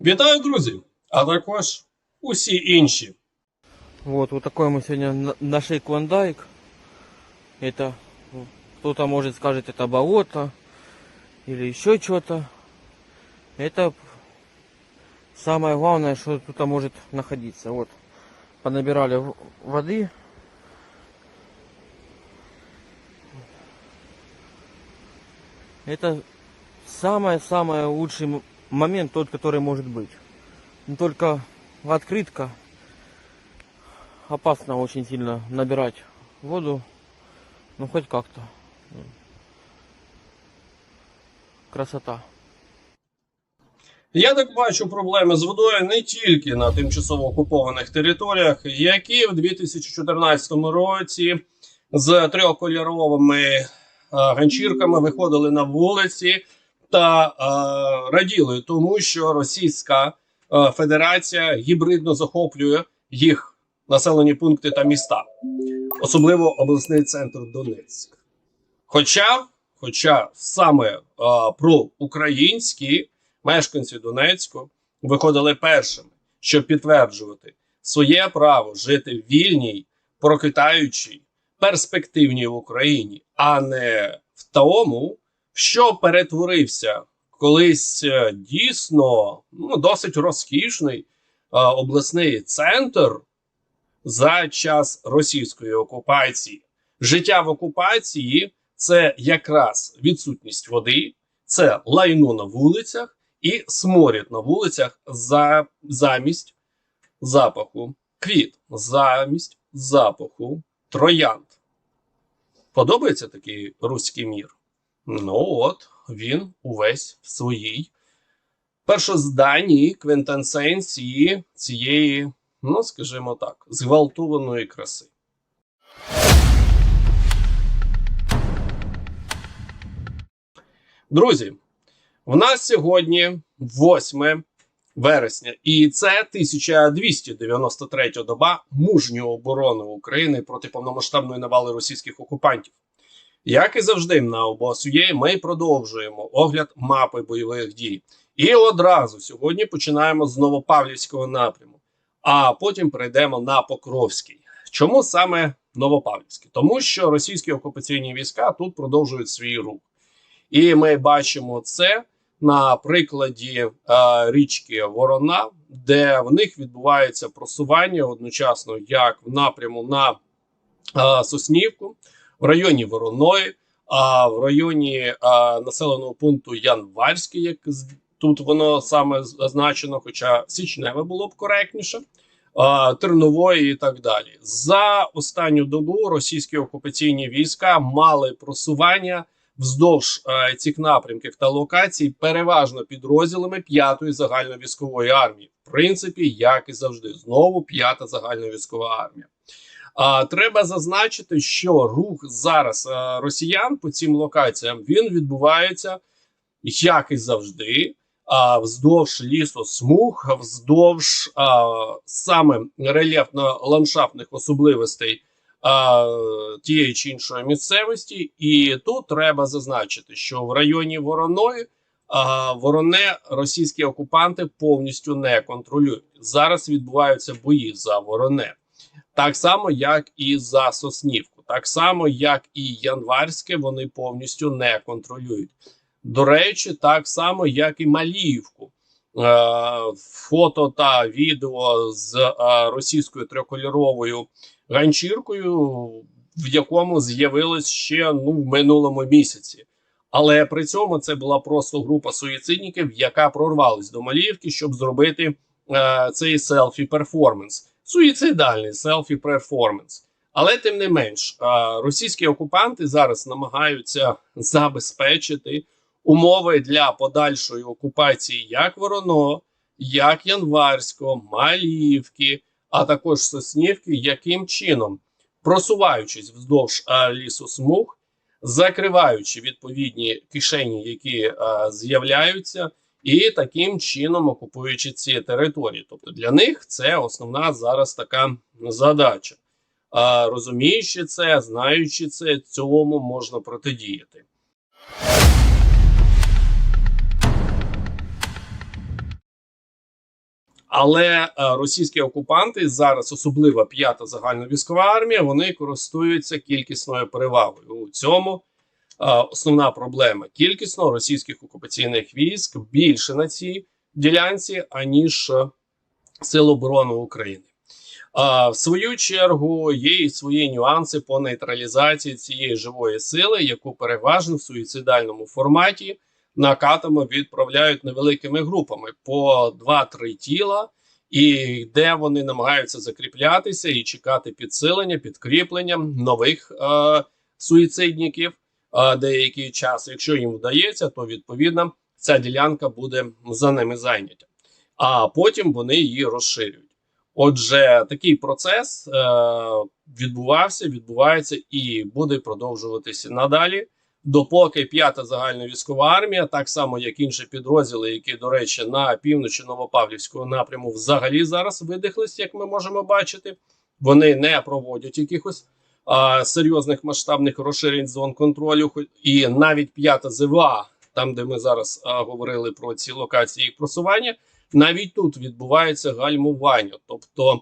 Вітаю, друзі! А також усі інші. Вот, вот такой мы сегодня на- нашли клондайк. Это ну, кто-то может скажет это болото или еще что-то. Это самое главное, что тут может находиться. Вот, понабирали в- воды. Это самый-самый лучший м- момент, тот, который может быть. Но только открытка опасно очень сильно набирать воду. Ну хоть как-то. Красота. Я так бачу проблеми з водою не тільки на тимчасово окупованих територіях, які в 2014 році з трьохкольоровими е, ганчірками виходили на вулиці та е, раділи тому, що Російська е, Федерація гібридно захоплює їх населені пункти та міста, особливо обласний центр Донецьк. Хоча, хоча саме е, про українські мешканці Донецьку виходили першими, щоб підтверджувати своє право жити в вільній, проквітаючій, перспективній Україні, а не в тому, що перетворився колись е, дійсно ну, досить розкішний е, обласний центр за час російської окупації. Життя в окупації це якраз відсутність води, це лайно на вулицях і сморід на вулицях за, замість запаху квіт, замість запаху троянд. Подобається такий руський мір? Ну от, він увесь в своїй першозданній квінтесенції цієї, ну скажімо так, зґвалтованої краси. Друзі, в нас сьогодні 8 вересня, і це 1293 доба мужньої оборони України проти повномасштабної навали російських окупантів. Як і завжди, на ОБОСУЄ ми продовжуємо огляд мапи бойових дій. І одразу сьогодні починаємо з Новопавлівського напряму, а потім перейдемо на Покровський. Чому саме Новопавлівський? Тому що російські окупаційні війська тут продовжують свій рух. І ми бачимо це на прикладі е, річки Ворона, де в них відбувається просування одночасно як в напряму на е, Соснівку, в районі Вороної, а в районі е, населеного пункту Январський, як тут воно саме зазначено, хоча Січневе було б коректніше. Тернової і так далі за останню добу російські окупаційні війська мали просування вздовж е, цих напрямків та локацій переважно підрозділами 5-ї загальновійськової армії. В принципі, як і завжди, знову 5-та загальновійськова армія. А треба зазначити, що рух зараз е, росіян по цим локаціям він відбувається як і завжди. А вздовж лісу смуг, вздовж а, саме рельєфно-ландшафтних особливостей а, тієї чи іншої місцевості, і тут треба зазначити, що в районі Вороної а, Вороне російські окупанти повністю не контролюють. Зараз відбуваються бої за Вороне, так само як і за Соснівку, так само як і Январське, вони повністю не контролюють. До речі, так само як і Маліївку. Е, фото та відео з е, російською трикольоровою ганчіркою, в якому з'явилось ще ну в минулому місяці. Але при цьому це була просто група суїцидників, яка прорвалась до Маліївки, щоб зробити е, цей селфі перформанс, суїцидальний селфі перформанс. Але тим не менш, російські окупанти зараз намагаються забезпечити умови для подальшої окупації як Вороно, як Январського, Маліївки, а також Соснівки, яким чином просуваючись вздовж лісу смуг, закриваючи відповідні кишені, які з'являються, і таким чином окупуючи ці території. Тобто для них це основна зараз така задача. А розуміючи це, знаючи це, цьому можна протидіяти. Але е, російські окупанти зараз, особливо п'ята загальновійськова армія, вони користуються кількісною перевагою. У цьому основна проблема кількісно російських окупаційних військ більше на цій ділянці, аніж е, Сил оборони України. В свою чергу є і свої нюанси по нейтралізації цієї живої сили, яку переважно в суїцидальному форматі накатами відправляють невеликими групами по 2-3 тіла, і де вони намагаються закріплятися і чекати підсилення, підкріплення нових е, суїцидників деякий час. Якщо їм вдається, то відповідно ця ділянка буде за ними зайнята. А потім вони її розширюють. Отже, такий процес е, відбувався, відбувається і буде продовжуватися надалі, допоки п'ята загальновійськова армія, так само як інші підрозділи, які, до речі, на півночі Новопавлівського напряму взагалі зараз видихлись, як ми можемо бачити, вони не проводять якихось серйозних масштабних розширень зон контролю. І навіть п'ята ЗВА, там де ми зараз говорили про ці локації їх просування, навіть тут відбувається гальмування, тобто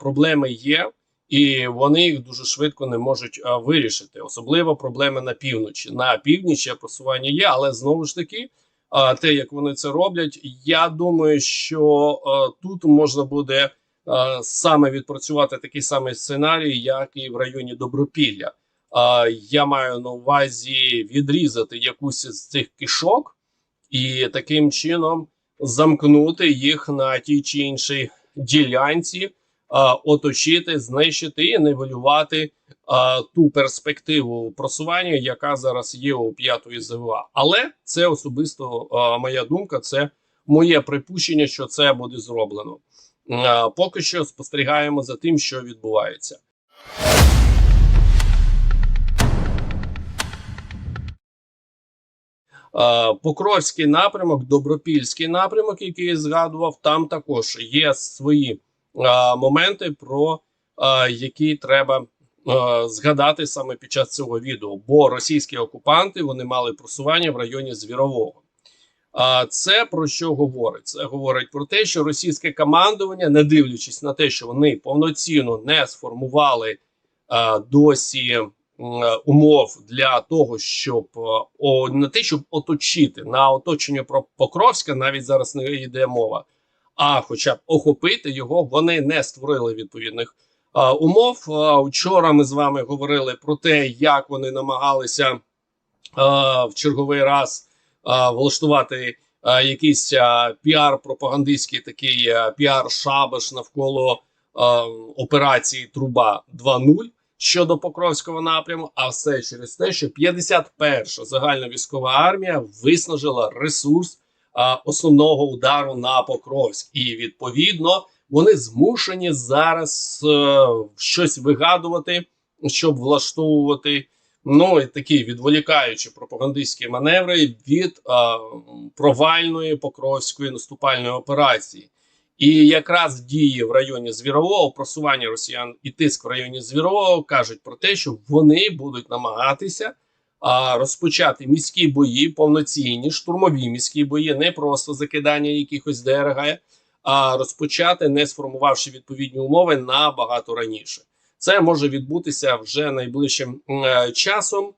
проблеми є, і вони їх дуже швидко не можуть вирішити. Особливо проблеми на півночі. На північі просування є, але знову ж таки, а, те, як вони це роблять, я думаю, що а, тут можна буде саме відпрацювати такий самий сценарій, як і в районі Добропілля. Я маю на увазі відрізати якусь з цих кишок і таким чином замкнути їх на тій чи іншій ділянці, оточити, знищити і нивелювати ту перспективу просування, яка зараз є у п'ятої ЗВА. Але це особисто моя думка, це моє припущення, що це буде зроблено. Поки що спостерігаємо за тим, що відбувається. Покровський напрямок, Добропільський напрямок, який я згадував, там також є свої моменти, про які треба згадати саме під час цього відео. Бо російські окупанти вони мали просування в районі Звірового. А це про що говорить? Це говорить про те, що російське командування, не дивлячись на те, що вони повноцінно не сформували е, досі е, умов для того, щоб е, о, не те, щоб оточити на оточення про Покровська, навіть зараз не йде мова, а хоча б охопити його, вони не створили відповідних е, умов. Е, Вчора ми з вами говорили про те, як вони намагалися е, в черговий раз влаштувати е, якийсь е, піар-пропагандистський такий е, піар-шабаш навколо е, операції Труба 2.0 щодо Покровського напряму, а все через те, що 51-ша загальна військова армія виснажила ресурс основного удару на Покровськ, і відповідно вони змушені зараз е, щось вигадувати, щоб влаштовувати. Ну і такі відволікаючі пропагандистські маневри від а, провальної покровської наступальної операції. І якраз дії в районі Звірового, просування росіян і тиск в районі Звірового кажуть про те, що вони будуть намагатися а, розпочати міські бої, повноцінні штурмові міські бої, не просто закидання якихось ДРГ, а розпочати, не сформувавши відповідні умови набагато раніше. Це може відбутися вже найближчим е, часом.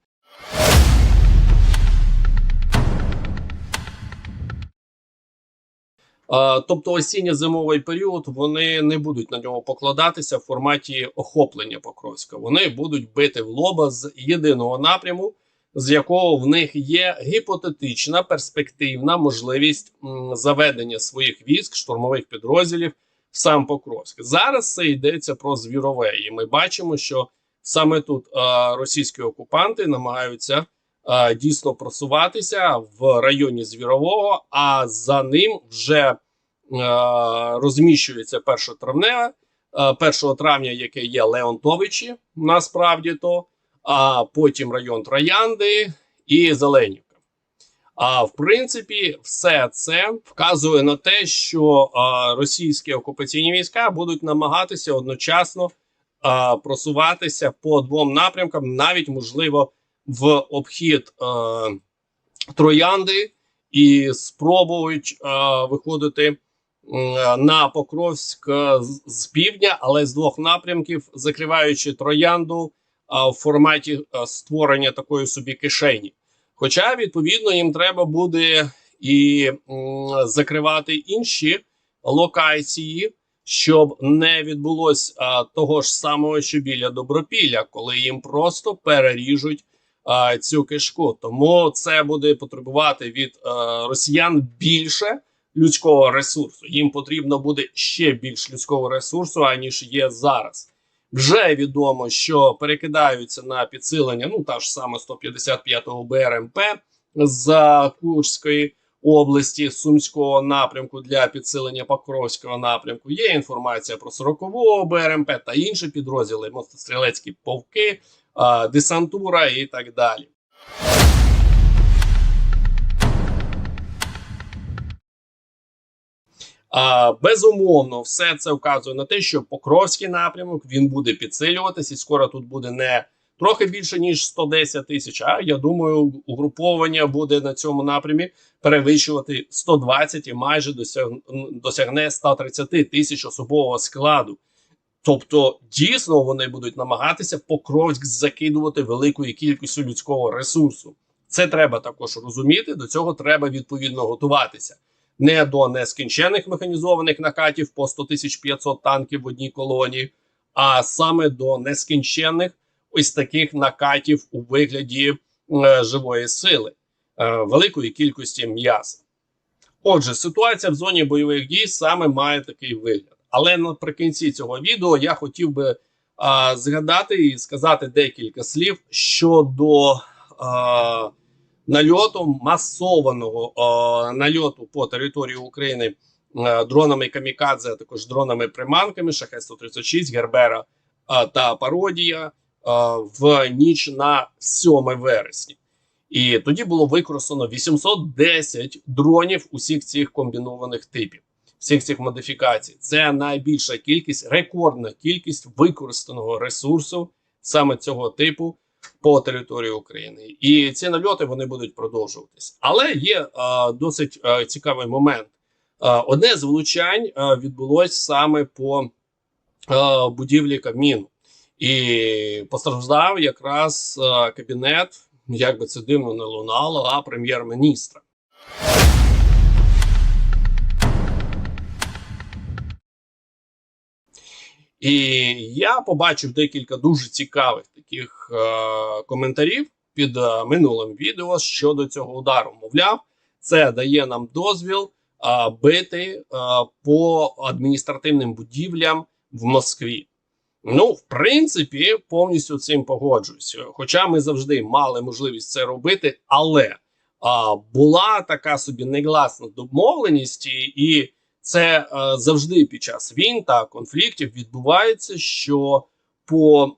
Тобто осінньо-зимовий період вони не будуть на нього покладатися в форматі охоплення Покровська. Вони будуть бити в лоба з єдиного напряму, з якого в них є гіпотетична перспективна можливість заведення своїх військ, штурмових підрозділів сам Покровськ. Зараз це йдеться про звірове, і ми бачимо, що саме тут російські окупанти намагаються дійсно просуватися в районі Звірового, а за ним вже розміщується 1 травня, е, 1 травня, яке є Леонтовичі, насправді то, а потім район Троянди і Зеленівка. А в принципі, все це вказує на те, що а, російські окупаційні війська будуть намагатися одночасно а, просуватися по двом напрямкам, навіть можливо в обхід а, троянди, і спробують а, виходити на Покровськ з- з півдня, але з двох напрямків, закриваючи троянду а, в форматі е, створення такої собі кишені. Хоча, відповідно, їм треба буде і закривати інші локації, щоб не відбулось а, того ж самого, що біля Добропілля, коли їм просто переріжуть а, цю кишку. Тому це буде потребувати від е, росіян більше людського ресурсу. Їм потрібно буде ще більш людського ресурсу, аніж є зараз. Вже відомо, що перекидаються на підсилення, ну та ж саме 155-го БРМП з Курської області, Сумського напрямку для підсилення Покровського напрямку. Є інформація про 40-го БРМП та інші підрозділи, мотострілецькі полки, десантура і так далі. Безумовно, все це вказує на те, що Покровський напрямок він буде підсилюватися, і скоро тут буде не трохи більше ніж 110 тисяч. А я думаю, угруповання буде на цьому напрямі перевищувати 120 і майже досяг, досягне 130 тисяч особового складу. Тобто, дійсно вони будуть намагатися Покровськ закидувати великою кількістю людського ресурсу. Це треба також розуміти. До цього треба відповідно готуватися не до нескінчених механізованих накатів по 100 тисяч 500 танків в одній колонії, а саме до нескінченних ось таких накатів у вигляді е, живої сили, е, великої кількості м'яса. Отже, ситуація в зоні бойових дій саме має такий вигляд. Але наприкінці цього відео я хотів би а, згадати і сказати декілька слів щодо а, нальоту масованого а, нальоту по території України а, дронами камікадзе, а також дронами приманками шахет 136 Гербера а, та Пародія а, в ніч на 7 вересня. І тоді було використано 810 дронів усіх цих комбінованих типів, всіх цих модифікацій. Це найбільша кількість, рекордна кількість використаного ресурсу саме цього типу по території України. І ці нальоти вони будуть продовжуватись. Але є е, досить е, цікавий момент. Е, одне з влучань відбулось саме по будівлі Кабміну. І постраждав якраз кабінет, як би це дивно не лунало, а прем'єр-міністра. І я побачив декілька дуже цікавих таких е, коментарів під е, минулим відео щодо цього удару. Мовляв, це дає нам дозвіл е, бити е, по адміністративним будівлям в Москві. Ну, в принципі, повністю цим погоджуюся. Хоча ми завжди мали можливість це робити, але а, була така собі негласна домовленість, і, і це е, завжди під час війн та конфліктів відбувається, що по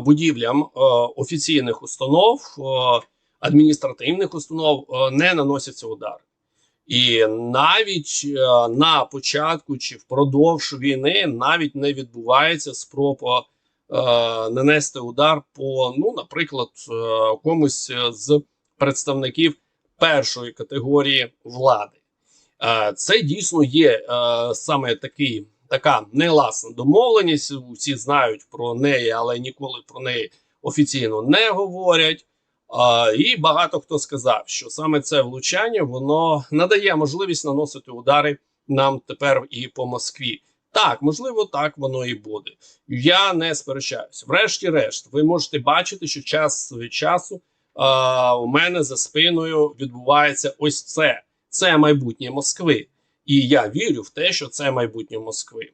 будівлям е, офіційних установ, е, адміністративних установ е, не наносяться удари. І навіть е, на початку чи впродовж війни навіть не відбувається спроба е, нанести удар по, ну, наприклад, е, комусь з представників першої категорії влади. Е, це дійсно є е, саме такий, така негласна домовленість. Всі знають про неї, але ніколи про неї офіційно не говорять. І багато хто сказав, що саме це влучання воно надає можливість наносити удари нам тепер і по Москві. Так, можливо, так воно і буде. Я не сперечаюся. Врешті-решт, ви можете бачити, що час від часу а, у мене за спиною відбувається ось це. Це майбутнє Москви. І я вірю в те, що це майбутнє Москви.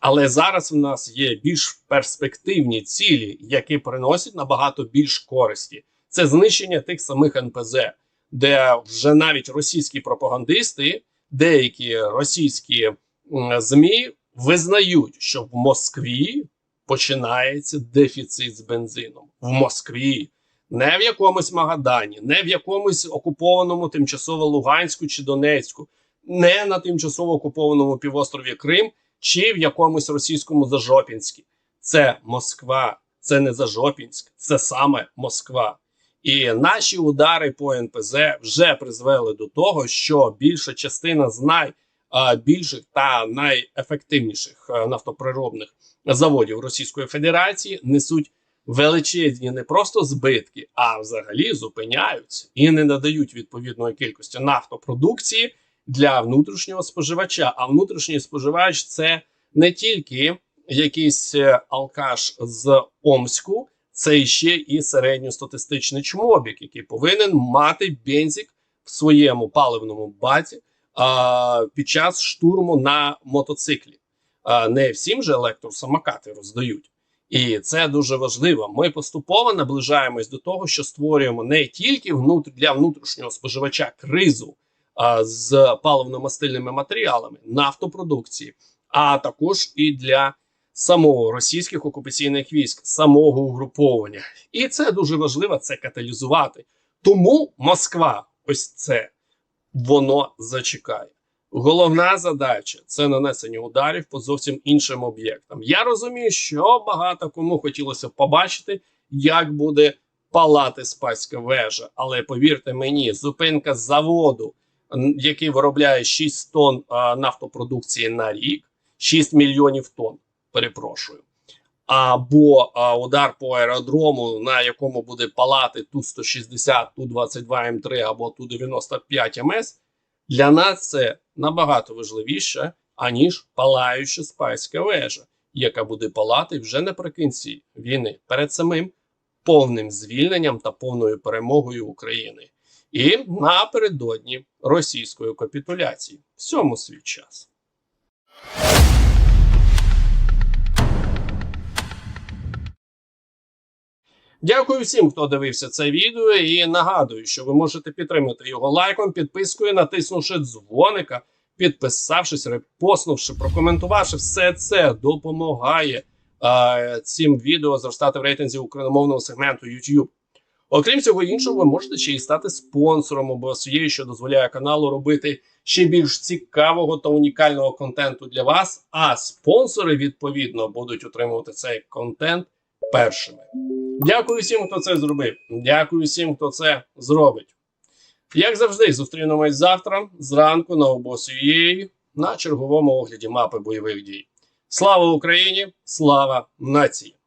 Але зараз в нас є більш перспективні цілі, які приносять набагато більш користі це знищення тих самих НПЗ, де вже навіть російські пропагандисти, деякі російські змі визнають, що в Москві починається дефіцит з бензином. В Москві, не в якомусь Магадані, не в якомусь окупованому тимчасово Луганську чи Донецьку, не на тимчасово окупованому півострові Крим чи в якомусь російському Зажопінську. Це Москва, це не Зажопінськ, це саме Москва. І наші удари по НПЗ вже призвели до того, що більша частина з а, більших та найефективніших нафтоприробних заводів Російської Федерації несуть величезні не просто збитки, а взагалі зупиняються і не надають відповідної кількості нафтопродукції для внутрішнього споживача. А внутрішній споживач це не тільки якийсь е, алкаш з Омську, це ще і середньостатистичний чмобік, який повинен мати бензик в своєму паливному баці а, під час штурму на мотоциклі. А, не всім же електросамокати роздають. І це дуже важливо. Ми поступово наближаємось до того, що створюємо не тільки внутр... для внутрішнього споживача кризу а, з паливно-мастильними матеріалами нафтопродукції, а також і для самого російських окупаційних військ, самого угруповання. І це дуже важливо це каталізувати. Тому Москва, ось це воно зачекає. Головна задача це нанесення ударів по зовсім іншим об'єктам. Я розумію, що багато кому хотілося б побачити, як буде палати спаська вежа. Але повірте мені, зупинка заводу, який виробляє 6 тонн а, нафтопродукції на рік, 6 мільйонів тонн, перепрошую. Або а, удар по аеродрому, на якому буде палати Ту-160, Ту-22М3 або Ту-95 МС, для нас це набагато важливіше, аніж палаюча спайська вежа, яка буде палати вже наприкінці війни перед самим повним звільненням та повною перемогою України. І напередодні російської капітуляції. Всьому свій час. Дякую всім, хто дивився це відео. І нагадую, що ви можете підтримати його лайком, підпискою, натиснувши дзвоника, підписавшись, репостнувши, прокоментувавши. Все це допомагає е, цим відео зростати в рейтинзі україномовного сегменту YouTube. Окрім цього іншого, ви можете ще й стати спонсором обосією, що дозволяє каналу робити ще більш цікавого та унікального контенту для вас. А спонсори відповідно будуть отримувати цей контент першими. Дякую всім, хто це зробив. Дякую всім, хто це зробить. Як завжди, зустрінемось завтра зранку на обосією на черговому огляді мапи бойових дій. Слава Україні! Слава нації!